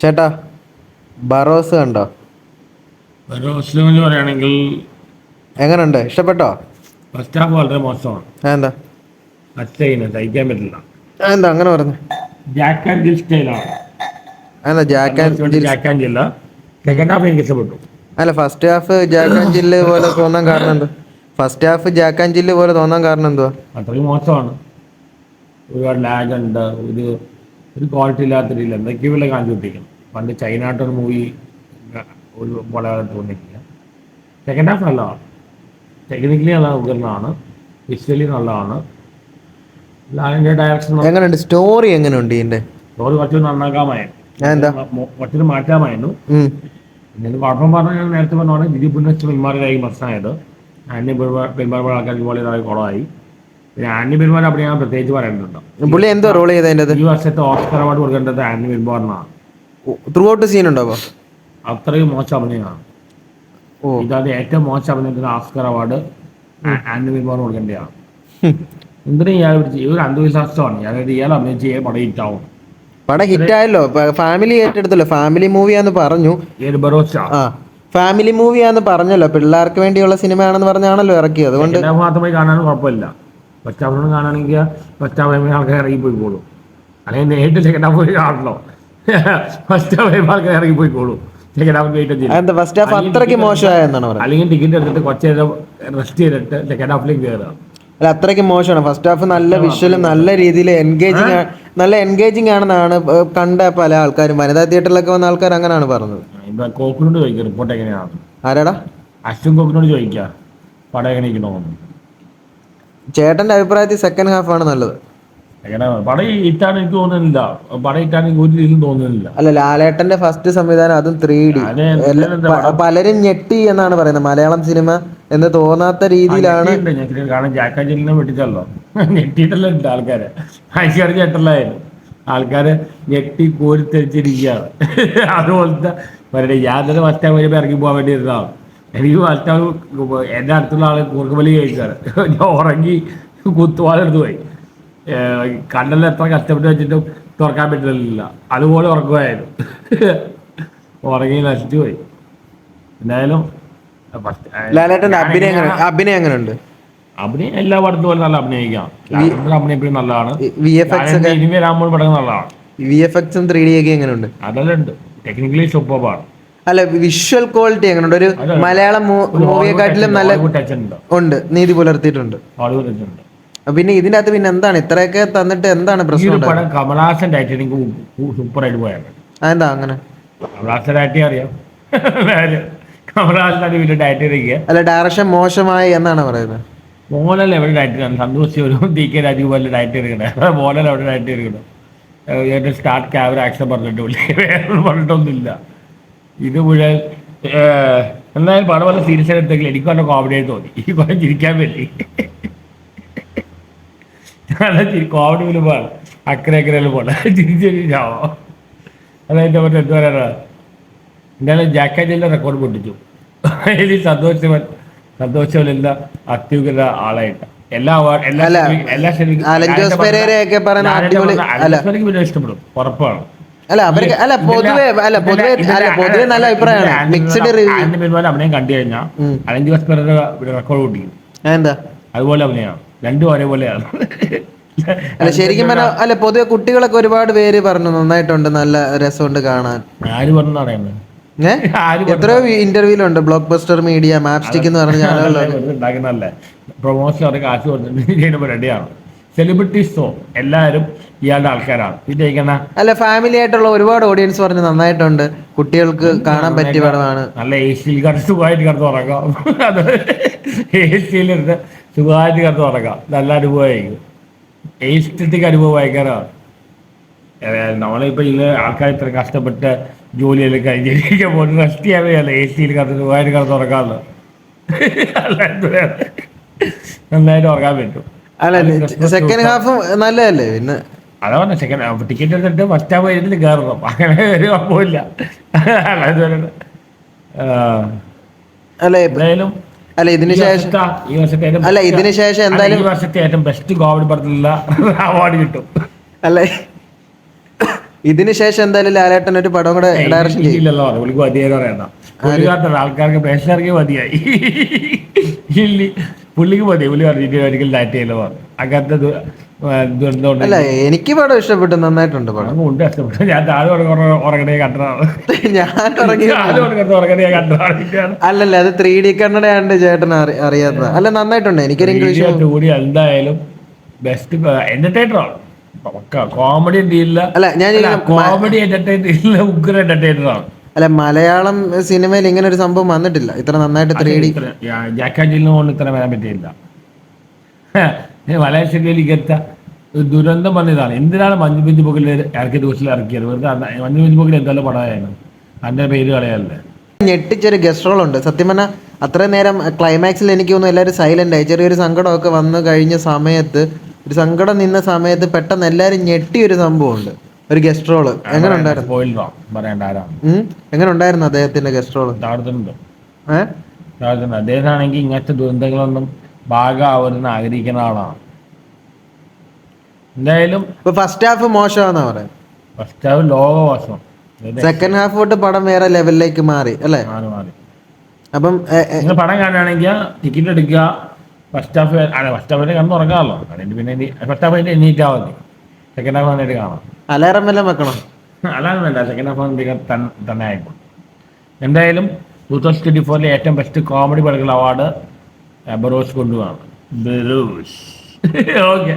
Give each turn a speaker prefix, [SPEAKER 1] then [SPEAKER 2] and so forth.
[SPEAKER 1] ചേട്ടാ ബറോസ് കണ്ടോ?
[SPEAKER 2] മുസ്ലിം എന്ന് പറയുകയാണെങ്കിൽ
[SPEAKER 1] എങ്ങനുണ്ട്? ഇഷ്ടപ്പെട്ടോ?
[SPEAKER 2] ഫസ്റ്റ് ഹാഫ് വളരെ മോശമാണ്.
[SPEAKER 1] എന്താ
[SPEAKER 2] അച്ഛയിന് സഹിക്കാൻ പറ്റില്ല.
[SPEAKER 1] എന്താ അങ്ങനെ പറഞ്ഞു?
[SPEAKER 2] ജാക്ക് ആൻഡ് ജിൽ സ്റ്റൈലാണ്
[SPEAKER 1] എന്താ Jack and
[SPEAKER 2] Jack and Jill second half എനിക്ക് ഇഷ്ടപ്പെട്ടു
[SPEAKER 1] അല്ല first half Jack and Jill പോലെ തോന്നാൻ കാരണം എന്താ first half Jack and Jill പോലെ തോന്നാൻ കാരണം എന്തുവാ?
[SPEAKER 2] അത്രയും മോശമാണ്. ഒരുപാട് ലാഗ് ഉണ്ട്. ഒരു ഒരു ക്വാളിറ്റി ഇല്ലാത്ത രീതിയിൽ എന്തൊക്കെയോ വില കാണിച്ചു പണ്ട് ചൈനാട്ടൊരു മൂവി ഒരു പോലെ തോന്നിയിട്ടില്ല. സെക്കൻഡ് ഹാഫ് നല്ലതാണ്. ടെക്നിക്കലി നല്ല ഉപകരണമാണ്. വിഷ്വലി നല്ലതാണ്. ലാലിന്റെ ഡയറക്ഷൻ
[SPEAKER 1] എങ്ങനെയുണ്ട്? സ്റ്റോറി എങ്ങനെയുണ്ട്
[SPEAKER 2] സ്റ്റോറി കുറച്ച് നന്നാക്കാമായിരുന്നു. കുറച്ചൊരു മാറ്റാമായിരുന്നു. പിന്നെ കുഴപ്പം പറഞ്ഞാൽ ഞാൻ നേരത്തെ പറഞ്ഞാണ് ദിലീപ് പുനസ് പെരുമാറിയതായി പ്രശ്നമായത് അന്യ പെരുമാറുമ്പോൾ ആൾക്കാർക്ക് പോലെ കുളമായി പിന്നെ ആന്റി പെരുമാറി അവിടെ ഞാൻ പ്രത്യേകിച്ച് പറയേണ്ടതുണ്ട്
[SPEAKER 1] പുള്ളി എന്തോ റോൾ ചെയ്തതിന്റെ
[SPEAKER 2] ഈ വർഷത്തെ ഓസ്കർ അവാർഡ് കൊടുക്കേണ്ടത് ആന്റി
[SPEAKER 1] ത്രൂ ഔട്ട് സീൻ ഉണ്ടോ അപ്പൊ?
[SPEAKER 2] അത്രയും മോശം അഭിനയമാണ്.
[SPEAKER 1] ഓ.
[SPEAKER 2] ഇതാണ് ഏറ്റവും മോശം അഭിനയത്തിന് ഓസ്കർ അവാർഡ് ആന്റി പെരുമാറിന് കൊടുക്കേണ്ടതാണ്. എന്തിനും ഇയാൾ പിടിച്ച്? ഒരു അന്ധവിശ്വാസമാണ്. അതായത് ഇയാൾ അഭിനയിച്ച് ഇയാൾ പടം ഹിറ്റാവും
[SPEAKER 1] പടം ഹിറ്റായല്ലോ ഫാമിലി ഏറ്റെടുത്തല്ലോ. ഫാമിലി മൂവിയാന്ന് പറഞ്ഞു. ആ ഫാമിലി മൂവിയാന്ന് പറഞ്ഞല്ലോ. പിള്ളേർക്ക് വേണ്ടിയുള്ള സിനിമയാണെന്ന് പറഞ്ഞാണല്ലോ ഇറക്കിയത്. അതുകൊണ്ട്
[SPEAKER 2] മാത്രമായി കാണാനും കുഴപ്പമില്ല. ഹാഫിനോട് കാണുകയാണെങ്കിൽ ഹാഫ് ആൾക്കാർ ഇറങ്ങി പോയിക്കോളൂ അല്ലെങ്കിൽ നേരിട്ട് സെക്കൻഡ് ഹാഫ് പോയി കാണണോ ഫസ്റ്റ് ഹാഫ് ആൾക്കാർ ഇറങ്ങി പോയിക്കോളും second half wait
[SPEAKER 1] first half അത്രയ്ക്ക് മോശമായെന്നാണ് പറയുന്നത്?
[SPEAKER 2] അല്ലെങ്കിൽ ടിക്കറ്റ് എടുത്തിട്ട് കുറച്ച് നേരം റെസ്റ്റ് ചെയ്തിട്ട് സെക്കൻഡ് ഹാഫിലേക്ക് കയറുക.
[SPEAKER 1] അല്ല അത്രയ്ക്ക് മോശമാണ്. ഫസ്റ്റ് ഹാഫ് നല്ല വിഷ്വലും നല്ല രീതിയിൽ എൻഗേജിങ് നല്ല എൻഗേജിങ് ആണെന്നാണ് കണ്ട പല ആൾക്കാരും. വനിതാ തിയേറ്ററിലൊക്കെ വന്ന ആൾക്കാർ അങ്ങനെയാണ് പറഞ്ഞത്.
[SPEAKER 2] കോക്കിനോട് ചോദിക്കുക റിപ്പോർട്ട് എങ്ങനെയാണ്
[SPEAKER 1] ആരാടാ?
[SPEAKER 2] അശ്വിൻ കോക്കിനോട് ചോദിക്കുക പടം എങ്ങനെ
[SPEAKER 1] ചേട്ടന്റെ അഭിപ്രായത്തിൽ സെക്കൻഡ് ഹാഫ് ആണ് നല്ലത്.
[SPEAKER 2] പടം എനിക്ക് തോന്നുന്നില്ല. പടം ഇട്ടാണ് എനിക്ക് ഒരു രീതിയിലും തോന്നുന്നില്ല.
[SPEAKER 1] അല്ല ലാലേട്ടന്റെ ഫസ്റ്റ് സംവിധാനം അതും ത്രീ ഡി പലരും ഞെട്ടി എന്നാണ് പറയുന്നത്. മലയാളം സിനിമ എന്ന് തോന്നാത്ത രീതിയിലാണ്
[SPEAKER 2] കാരണം ജാക്കാജിലിനെ വെട്ടിച്ചല്ലോ. ഞെട്ടിയിട്ടല്ല ആൾക്കാര്. ആൾക്കാർ ഞെട്ടല്ലായിരുന്നു ആൾക്കാര് ഞെട്ടി കോരിത്തെരിച്ചിരിക്കുകയാണ് അതുപോലത്തെ യാതൊരു വസ്തു വരുമ്പോൾ ഇറങ്ങി പോകാൻ വേണ്ടി ഇരുന്നതാണ് എനിക്ക് മറ്റാൾ എന്റെ അടുത്തുള്ള ആൾ കൂർക്കമലി കഴിക്കാറ് ഞാൻ ഉറങ്ങി കുത്തുവാലെടുത്ത് പോയി. കണ്ടല്ല കണ്ണെല്ലാം എത്ര കഷ്ടപ്പെട്ട് വെച്ചിട്ടും തുറക്കാൻ പറ്റില്ല. അതുപോലെ ഉറക്കുമായിരുന്നു ഉറങ്ങി നശിച്ചു പോയി. എന്തായാലും
[SPEAKER 1] അഭിനയം എങ്ങനെ അഭിനയം എങ്ങനെയുണ്ട്?
[SPEAKER 2] അഭിനയം എല്ലാ പടത്തും പോലെ നല്ല അഭിനയിക്കാം. ലാലേട്ടന്റെ അഭിനയം എപ്പോഴും നല്ലതാണ്. ഇനി വരാൻ പോലും പടങ്ങൾ നല്ലതാണ്.
[SPEAKER 1] വി എഫ് എക്സും ത്രീ ഡി ഒക്കെ എങ്ങനെയുണ്ട്?
[SPEAKER 2] അതെല്ലാം ഉണ്ട്. ടെക്നിക്കലി സൂപ്പർബാണ്
[SPEAKER 1] അല്ല വിഷ്വൽ ക്വാളിറ്റി എങ്ങനെയുണ്ട് ഒരു. മലയാളം മൂവിയെക്കാട്ടിലും നല്ല
[SPEAKER 2] ഉണ്ട്.
[SPEAKER 1] നീതി പുലർത്തിയിട്ടുണ്ട്. പിന്നെ ഇതിന്റെ അകത്ത് പിന്നെ എന്താണ്? ഇത്രയൊക്കെ തന്നിട്ട് എന്താണ് പ്രശ്നം
[SPEAKER 2] സൂപ്പർ ആയിട്ട്
[SPEAKER 1] അതെന്താ അങ്ങനെ?
[SPEAKER 2] അറിയാം?
[SPEAKER 1] അല്ല ഡയറക്ഷൻ മോശമായി എന്നാണ് പറയുന്നത്?
[SPEAKER 2] മോഹൻലാൽ എവിടെ ഡയറ്റ് ഒരു ഡി കെ രാജീവ് പോലെ ഡയറ്റ് എടുക്കണേ മോഹൻലാൽ എവിടെ ഡയറ്റ് എടുക്കണം ഏറ്റവും സ്റ്റാർട്ട് ക്യാമറ ആക്ഷൻ പറഞ്ഞിട്ട് പറഞ്ഞിട്ടൊന്നുമില്ല. ഇത് മുഴുവൻ എന്നാലും പടം വല്ല സീരിയസ് എടുത്തെങ്കിൽ എനിക്ക് നല്ല കോമഡി ആയിട്ട് തോന്നി. ഈ കുറെ ചിരിക്കാൻ പറ്റി കോമഡി വരുമ്പോൾ അക്കരെ അക്കരയിൽ പോണ ചിരിച്ചാവോ അതായത് മറ്റേ എന്ത് പറയാനാ എന്തായാലും ജാക്കാജിന്റെ റെക്കോർഡ് പൊട്ടിച്ചു. സന്തോഷവൻ സന്തോഷവൻ എന്താ അത്യുഗ്രത ആളായിട്ട്. എല്ലാ എല്ലാ എല്ലാ ഇഷ്ടപ്പെടും. ഉറപ്പാണ്.
[SPEAKER 1] അല്ല അവർക്ക് അല്ല പൊതുവെ അല്ല പൊതുവെ അല്ല പൊതുവെ നല്ല അഭിപ്രായമാണ്. മിക്സഡ് റിവ്യൂ
[SPEAKER 2] അഭിനയം കണ്ടു കഴിഞ്ഞാൽ ജോസ് പെരേര റെക്കോർഡ് പൊട്ടിക്കും
[SPEAKER 1] എന്താ
[SPEAKER 2] അതുപോലെ അഭിനയമാണ് രണ്ടും ഒരേപോലെയാണ്
[SPEAKER 1] അല്ല ശരിക്കും പറഞ്ഞാൽ അല്ല പൊതുവെ കുട്ടികളൊക്കെ ഒരുപാട് പേര് പറഞ്ഞു നന്നായിട്ടുണ്ട് നല്ല രസമുണ്ട് കാണാൻ.
[SPEAKER 2] ആര് ഇന്റർവ്യൂ ഉണ്ട്
[SPEAKER 1] ഏ?
[SPEAKER 2] ആര്
[SPEAKER 1] എത്രയോ ഇന്റർവ്യൂലുണ്ട് ബ്ലോക്ക് ബസ്റ്റർ മീഡിയ മാപ്സ്റ്റിക് എന്ന് പറഞ്ഞ
[SPEAKER 2] ഉണ്ടാക്കുന്നതല്ലേ. പ്രൊമോഷൻ കാശ് കൊടുത്തിട്ട് റെഡിയാണ് സെലിബ്രിറ്റീസോ എല്ലാവരും ഇയാളുടെ ആൾക്കാരാണ്. ഇത്
[SPEAKER 1] അല്ല ഫാമിലി ആയിട്ടുള്ള ഒരുപാട് ഓഡിയൻസ് പറഞ്ഞു നന്നായിട്ടുണ്ട്. കുട്ടികൾക്ക് കാണാൻ പറ്റിയ പടമാണ്.
[SPEAKER 2] നല്ല എ സിയിൽ കിടന്ന് സുഖമായിട്ട് കിടന്ന് ഉറങ്ങാം. അത് എ സിയിലിരുന്ന് സുഖമായിട്ട് കിടന്ന് ഉറങ്ങാം. നല്ല അനുഭവമായിരിക്കും. എസ്തറ്റിക് അനുഭവം ഭയങ്കരമാണ്. നമ്മളിപ്പോ നമ്മളിപ്പോൾ ഇത് ആൾക്കാർ ഇത്ര കഷ്ടപ്പെട്ട് ജോലിയെല്ലാം കഴിഞ്ഞിരിക്കാൻ പോലും റെസ്റ്റ് ചെയ്യാൻ വയ്യല്ല എ സിയിൽ കിടന്ന് സുഖമായിട്ട് കിടന്ന് ഉറങ്ങാമല്ലോ നന്നായിട്ട് ഉറങ്ങാൻ പറ്റും.
[SPEAKER 1] അല്ല സെക്കൻഡ് ഹാഫ് നല്ലതല്ലേ? പിന്നെ
[SPEAKER 2] അതാ പറഞ്ഞ സെക്കൻഡ് ടിക്കറ്റ് എടുത്തിട്ട് ഫസ്റ്റ് ഹാഫ് കഴിഞ്ഞിട്ട് കയറണം അങ്ങനെ ഒരു കുഴപ്പമില്ല.
[SPEAKER 1] അല്ല
[SPEAKER 2] എന്തായാലും
[SPEAKER 1] അല്ല ഇതിന് ശേഷം അല്ല ഇതിന് ശേഷം എന്തായാലും
[SPEAKER 2] ഈ വർഷത്തെ ഏറ്റവും ബെസ്റ്റ് കോവിഡ് പടത്തിലുള്ള അവാർഡ് കിട്ടും.
[SPEAKER 1] അല്ലേ ഇതിന് ശേഷം എന്തായാലും ലാലേട്ടൻ ഒരു പടം കൂടെ ഡയറക്ഷൻ
[SPEAKER 2] ചെയ്യില്ലല്ലോ പുള്ളിക്ക് മതിയായി പറയണ്ട. ആൾക്കാർക്ക് പ്രേക്ഷകർക്ക് മതിയായി. പുള്ളിക്ക് മതി പുള്ളി പറഞ്ഞിട്ട് ഒരിക്കലും ഡാറ്റ ചെയ്യലോ പറഞ്ഞു. അങ്ങനത്തെ
[SPEAKER 1] അല്ല എനിക്ക് പടം ഇഷ്ടപ്പെട്ടു നന്നായിട്ടുണ്ട് പടം.
[SPEAKER 2] ഉണ്ട് ഇഷ്ടപ്പെട്ടു. ഞാൻ താഴെ ഉറങ്ങ ഉറങ്ങണേ കണ്ടതാണ്.
[SPEAKER 1] ഞാൻ
[SPEAKER 2] ഉറങ്ങണേ കണ്ടതാണ്
[SPEAKER 1] അല്ലല്ല അത് ത്രീ ഡി കണ്ണടയാണ്ട് ചേട്ടൻ അറിയാത്ത അല്ല നന്നായിട്ടുണ്ട്. എനിക്കൊരു ഇംഗ്ലീഷ്
[SPEAKER 2] കൂടി എന്തായാലും ബെസ്റ്റ് എന്റർടൈനർ ആണ്. കോമഡി
[SPEAKER 1] അല്ല ഞാൻ
[SPEAKER 2] കോമഡി എന്റർടൈനർ ഉഗ്ര എന്റർടൈനർ ആണ്.
[SPEAKER 1] അല്ല മലയാളം സിനിമയിൽ ഇങ്ങനെ ഒരു സംഭവം വന്നിട്ടില്ല. ഇത്ര നന്നായിട്ട് ത്രീ ഡി
[SPEAKER 2] കൊണ്ട് ഇത്ര വരാൻ പറ്റിയില്ല. മലയാള ഇങ്ങനത്തെ ഒരു ദുരന്തം വന്നതാണ്. എന്തിനാണ് മഞ്ഞു പിഞ്ചു പൊക്കിൽ ഇറക്കി ദിവസത്തിൽ ഇറക്കിയത്? വെറുതെ മഞ്ഞു പിഞ്ചു പൊക്കിൽ എന്തായാലും പടമായിരുന്നു. അതിന്റെ പേര് കളയല്ലേ.
[SPEAKER 1] ഞെട്ടിച്ചൊരു ഗസ്റ്റ് റോൾ ഉണ്ട്. സത്യം പറഞ്ഞാൽ അത്രയും നേരം ക്ലൈമാക്സിൽ എനിക്ക് തോന്നുന്നു എല്ലാവരും സൈലന്റ് ആയി. ചെറിയൊരു സങ്കടമൊക്കെ വന്നു കഴിഞ്ഞ സമയത്ത് ഒരു സങ്കടം നിന്ന സമയത്ത് പെട്ടെന്ന് എല്ലാവരും ഞെട്ടിയൊരു സംഭവമുണ്ട്. ഒരു ഗസ്റ്റ് റോൾ എങ്ങനെ ഉണ്ടായിരുന്നു? എങ്ങനെ ഉണ്ടായിരുന്നു അദ്ദേഹത്തിന്റെ ഗസ്റ്റ്
[SPEAKER 2] റോൾ
[SPEAKER 1] ഏഹ്
[SPEAKER 2] താഴത്തുണ്ട് അദ്ദേഹമാണെങ്കിൽ ഇങ്ങനത്തെ ദുരന്തങ്ങളൊന്നും ഭാഗമാവരുന്ന് ആഗ്രഹിക്കുന്ന ആളാണ്. എന്തായാലും
[SPEAKER 1] ഫസ്റ്റ് ഹാഫ് മോശമാണെന്നാ പറയാം
[SPEAKER 2] ഫസ്റ്റ് ഹാഫ് ലോക മോശം.
[SPEAKER 1] സെക്കൻഡ് ഹാഫ് തൊട്ട് പടം വേറെ ലെവലിലേക്ക് മാറി അല്ലേ?
[SPEAKER 2] മാറി
[SPEAKER 1] അപ്പം
[SPEAKER 2] നിങ്ങൾ പടം കാണുകയാണെങ്കിൽ ടിക്കറ്റ് എടുക്കുക. ഫസ്റ്റ് ഹാഫ് അല്ല ഫസ്റ്റ് ഹാഫ് കണ്ടു ഉറങ്ങാമല്ലോ അതിന് പിന്നെ ഫസ്റ്റ് ഹാഫ് മതി. സെക്കൻഡ് ഹാഫ് നന്നായിട്ട് കാണാം.
[SPEAKER 1] അലാറം എല്ലാം വെക്കണം?
[SPEAKER 2] അലാറം വേണ്ട സെക്കൻഡ് ഹാഫ് തന്നെ ആയിപ്പോൾ എന്തായാലും ടൂ തൗസൻഡ് ട്വന്റി ഫോറിലെ ഏറ്റവും ബെസ്റ്റ് കോമഡി പടങ്ങൾ അവാർഡ് ബറോസ് കൊണ്ടുപോകാണ് ബറോസ്. ഓക്കെ